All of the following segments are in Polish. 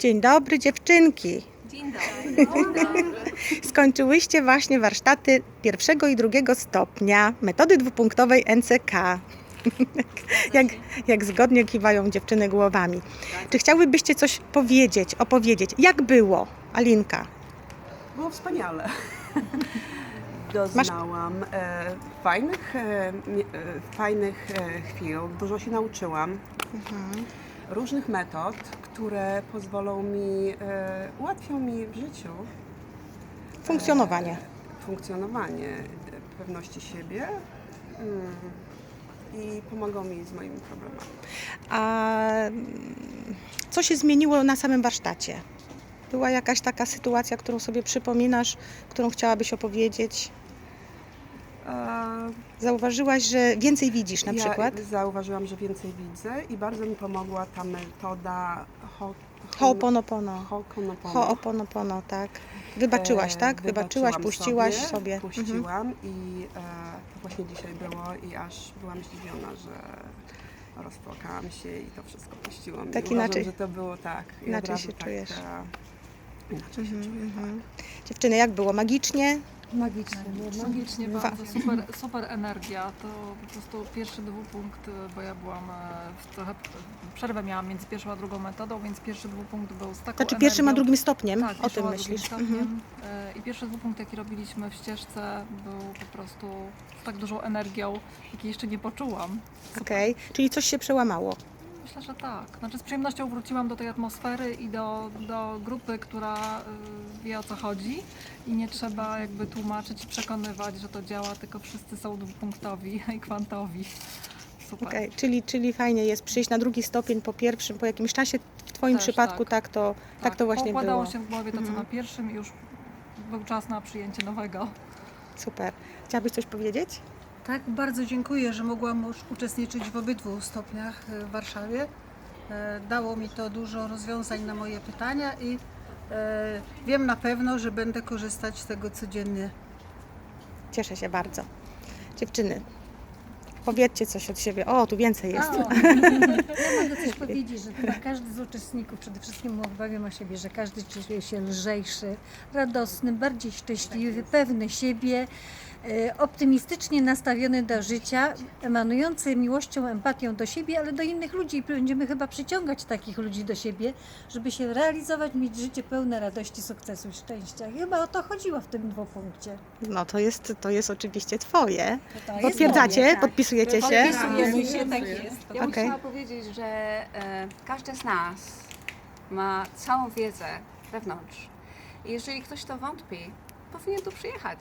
Dzień dobry dziewczynki. Dzień dobry. Skończyłyście właśnie warsztaty pierwszego i drugiego stopnia metody dwupunktowej NCK. jak, jak zgodnie kiwają dziewczyny głowami. Czy chciałybyście coś powiedzieć, opowiedzieć? Jak było, Alinka? Było wspaniale. Doznałam e, fajnych, e, e, fajnych e, chwil, dużo się nauczyłam. Różnych metod, które pozwolą mi, e, ułatwią mi w życiu Funkcjonowanie. e, funkcjonowanie, e, pewności siebie mm, i pomogą mi z moimi problemami. A mm, co się zmieniło na samym warsztacie? Była jakaś taka sytuacja, którą sobie przypominasz, którą chciałabyś opowiedzieć? E, Zauważyłaś, że więcej widzisz na ja przykład? zauważyłam, że więcej widzę i bardzo mi pomogła ta metoda ho, Ho'oponopono. Ho'oponopono. Ho'oponopono, tak. Wybaczyłaś, E, tak? Wybaczyłaś, puściłaś sobie. sobie. Mhm. Puściłam i e, to właśnie dzisiaj było i aż byłam zdziwiona, że rozpłakałam się i to wszystko puściłam. Tak I uważam, inaczej- że to było tak. i inaczej się tak, czujesz. Dziewczyny, jak było? Magicznie? Magicznie. Magicznie bardzo, super, super energia. To po prostu pierwszy dwupunkt, bo ja byłam e, w trochę przerwę miałam między pierwszą a drugą metodą, więc pierwszy dwupunkt był z taką Znaczy energią. pierwszym a drugim stopniem? Tak, o pierwszym tym myślisz? stopniem. Mhm. E, I pierwszy dwupunkt, jaki robiliśmy w ścieżce, był po prostu z tak dużą energią, jakiej jeszcze nie poczułam. Okej, czyli coś się przełamało. Myślę, że tak. Znaczy z przyjemnością wróciłam do tej atmosfery i do, do grupy, która y, wie o co chodzi i nie trzeba jakby tłumaczyć i przekonywać, że to działa, tylko wszyscy są dwupunktowi i kwantowi. Super. Okej, czyli, czyli fajnie jest przyjść na drugi stopień po pierwszym, po jakimś czasie. W Twoim Też przypadku tak. tak, to, tak. to właśnie Poukładało było. się w głowie to, co Mhm. na pierwszym i już był czas na przyjęcie nowego. Super. Chciałabyś coś powiedzieć? Tak, bardzo dziękuję, że mogłam już uczestniczyć w obydwu stopniach w Warszawie. E, Dało mi to dużo rozwiązań na moje pytania i e, wiem na pewno, że będę korzystać z tego codziennie. Cieszę się bardzo. Dziewczyny, powiedzcie coś od siebie. O, tu więcej jest. O, ja mogę coś powiedzieć, że chyba każdy z uczestników przede wszystkim obawiam o siebie, że każdy czuje się lżejszy, radosny, bardziej szczęśliwy, pewny siebie, optymistycznie nastawiony do życia, emanujący miłością, empatią do siebie, ale do innych ludzi. I Będziemy chyba przyciągać takich ludzi do siebie, żeby się realizować, mieć życie pełne radości, sukcesu i szczęścia. Chyba o to chodziło w tym dwupunkcie. No to jest, to jest oczywiście Twoje. To jest Potwierdzacie? moje, tak. Podpisujecie się? Podpisujemy się, tak jest. Ja bym chciała powiedzieć, że e, każdy z nas ma całą wiedzę wewnątrz. I jeżeli ktoś to wątpi, powinien tu przyjechać.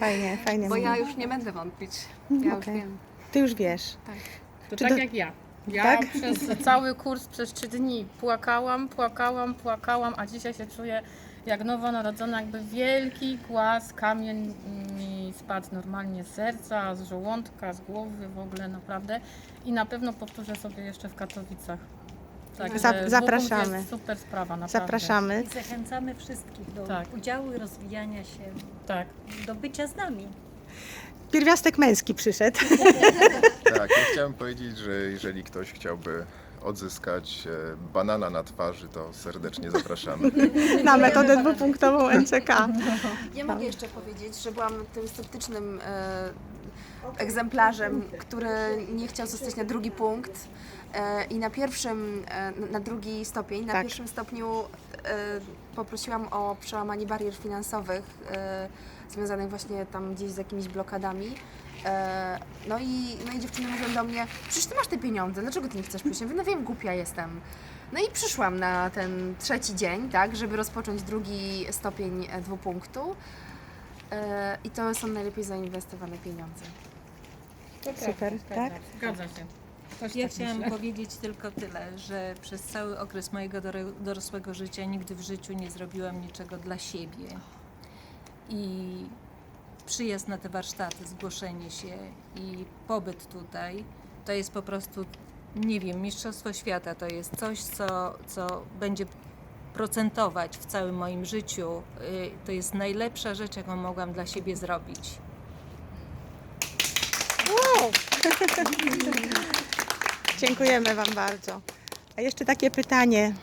Fajnie, fajnie. Bo ja już nie będę wątpić. Ja już Okej. wiem. Ty już wiesz. To Czy tak to- jak ja. Ja Tak? przez cały kurs, przez trzy dni płakałam, płakałam, płakałam, a dzisiaj się czuję jak nowonarodzona, jakby wielki głaz, kamień mi spadł normalnie z serca, z żołądka, z głowy w ogóle naprawdę. I na pewno powtórzę sobie jeszcze w Katowicach. Zap- dwupunkt zapraszamy. Jest super sprawa, naprawdę. Zapraszamy. I zachęcamy wszystkich do Tak. udziału i rozwijania się, Tak. do bycia z nami. Pierwiastek męski przyszedł. Tak, ja chciałem powiedzieć, że jeżeli ktoś chciałby odzyskać e, banana na twarzy, to serdecznie zapraszamy. na metodę dwupunktową NCK. Ja mogę jeszcze powiedzieć, że byłam tym sceptycznym e, egzemplarzem, który nie chciał zostać na drugi punkt. E, I na pierwszym, e, na drugi stopień, na Tak. pierwszym stopniu e, poprosiłam o przełamanie barier finansowych związanych właśnie tam gdzieś z jakimiś blokadami. No, i, no i dziewczyny mówią do mnie, przecież ty masz te pieniądze, dlaczego ty nie chcesz przyjść? Ja mówię, no wiem, głupia jestem. No i przyszłam na ten trzeci dzień, tak, żeby rozpocząć drugi stopień dwupunktu. E, I to są najlepiej zainwestowane pieniądze. Super, tak? Zgadza się. Też Ja tak chciałam myślę. powiedzieć tylko tyle, że przez cały okres mojego doro- dorosłego życia nigdy w życiu nie zrobiłam niczego dla siebie. I przyjazd na te warsztaty, zgłoszenie się i pobyt tutaj to jest po prostu, nie wiem, mistrzostwo świata. To jest coś, co, co będzie procentować w całym moim życiu. Y, To jest najlepsza rzecz, jaką mogłam dla siebie zrobić. Dziękujemy Wam bardzo. A jeszcze takie pytanie.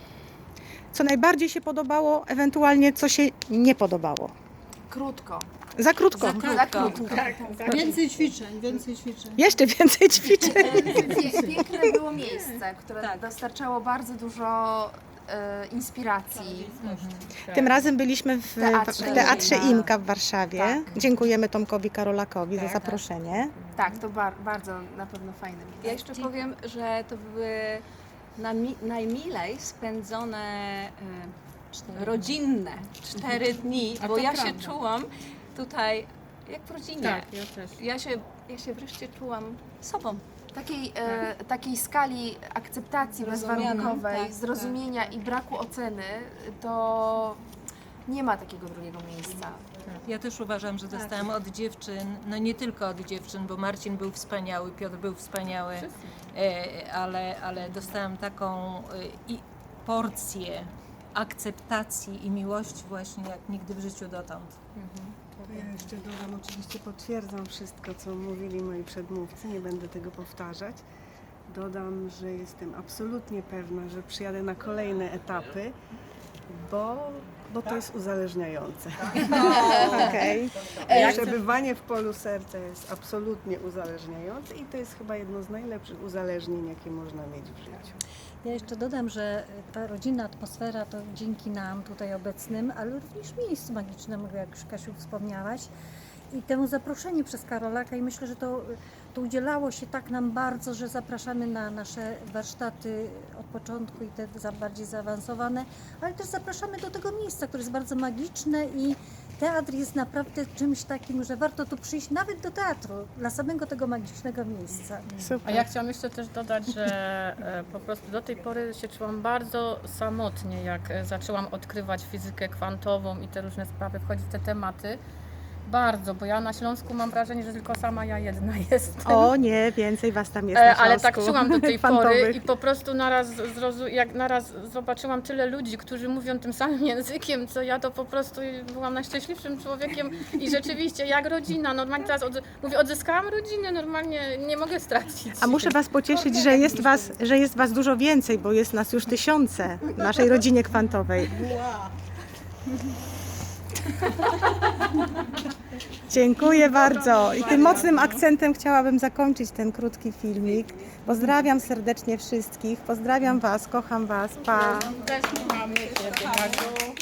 co najbardziej się podobało, ewentualnie co się nie podobało. Krótko. Za krótko. Za krótko. Więcej ćwiczeń, więcej ćwiczeń. Jeszcze więcej ćwiczeń. Piękne było miejsce, które dostarczało bardzo dużo inspiracji. Tym razem byliśmy w Teatrze w Teatrze Imka. Imka w Warszawie. Tak. Dziękujemy Tomkowi Karolakowi za Tak. zaproszenie. Tak, to bar- bardzo na pewno fajne miejsce. Ja jeszcze powiem, że to były najmilej spędzone e, rodzinne cztery dni, A bo to ja się prawda. czułam tutaj jak w rodzinie. Tak, ja też. Ja się, ja się wreszcie czułam sobą. Takiej, e, takiej skali akceptacji bezwarunkowej, tak, zrozumienia i braku oceny, to nie ma takiego drugiego miejsca. Ja też uważam, że dostałam od dziewczyn, no nie tylko od dziewczyn, bo Marcin był wspaniały, Piotr był wspaniały, e, ale, ale dostałam taką e, i porcję akceptacji i miłości właśnie jak nigdy w życiu dotąd. To ja jeszcze dodam, oczywiście potwierdzam wszystko, co mówili moi przedmówcy, nie będę tego powtarzać. Dodam, że jestem absolutnie pewna, że przyjadę na kolejne etapy, bo, bo to jest uzależniające. Okej. Przebywanie w polu serca jest absolutnie uzależniające i to jest chyba jedno z najlepszych uzależnień, jakie można mieć w życiu. Ja jeszcze dodam, że ta rodzinna atmosfera to dzięki nam tutaj obecnym, ale również miejscu magicznemu, jak już Kasiu wspomniałaś, i temu zaproszeniu przez Karolaka i myślę, że to, to udzielało się tak nam bardzo, że zapraszamy na nasze warsztaty początku i te za bardziej zaawansowane, ale też zapraszamy do tego miejsca, które jest bardzo magiczne i teatr jest naprawdę czymś takim, że warto tu przyjść nawet do teatru, dla samego tego magicznego miejsca. A Super. ja chciałam jeszcze też dodać, że e, po prostu do tej pory się czułam bardzo samotnie, jak e, zaczęłam odkrywać fizykę kwantową i te różne sprawy, wchodzić w te tematy. Bardzo, bo ja na Śląsku mam wrażenie, że tylko sama ja jedna jestem. O nie, więcej was tam jest E, na ale tak Śląsku. czułam do tej pory i po prostu naraz, zrozu- jak naraz zobaczyłam tyle ludzi, którzy mówią tym samym językiem, co ja, to po prostu byłam najszczęśliwszym człowiekiem i rzeczywiście jak rodzina, normalnie teraz od, mówię, odzyskałam rodzinę, normalnie nie mogę stracić. A muszę Was pocieszyć, że jest was, że jest was dużo więcej, bo jest nas już tysiące w naszej rodzinie kwantowej. Dziękuję bardzo. I tym mocnym akcentem chciałabym zakończyć ten krótki filmik. Pozdrawiam serdecznie wszystkich. Pozdrawiam Was, kocham Was. Pa. Też kochamy Ciebie.